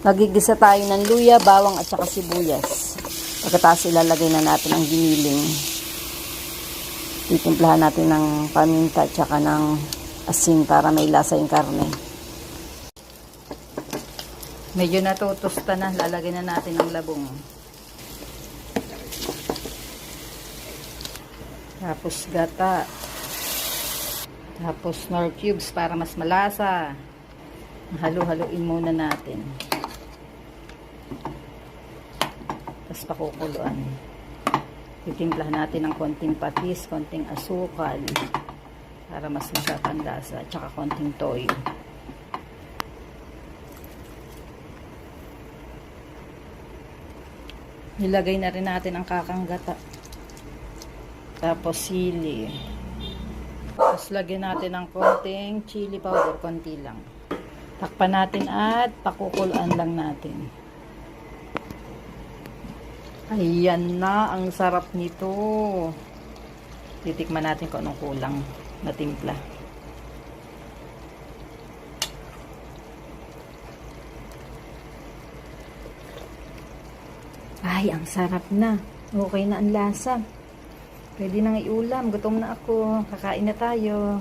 Magigisa tayo ng luya, bawang at saka sibuyas. Pagkatapos ilalagay na natin ang giniling. Titimplahan natin ng paminta at saka ng asin para may lasa yung karne. Medyo natutusta na, lalagay na natin ang labong. Tapos gata. Tapos nor cubes para mas malasa. Halo-haluin muna natin. Tapos pakukuluan. Titimplahan natin ng konting patis, konting asukal para mas masarap ang lasa at saka konting toyo. Nilagay na rin natin ang kakanggata. Tapos sili. Tapos lagyan natin ng konting chili powder, konti lang. Takpan natin at pakukuluan lang natin. Ayan na, ang sarap nito. Titikman natin kung anong kulang na timpla. Ay, ang sarap na. Okay na ang lasa. Pwede nang iulam. Gutom na ako. Kakain na tayo.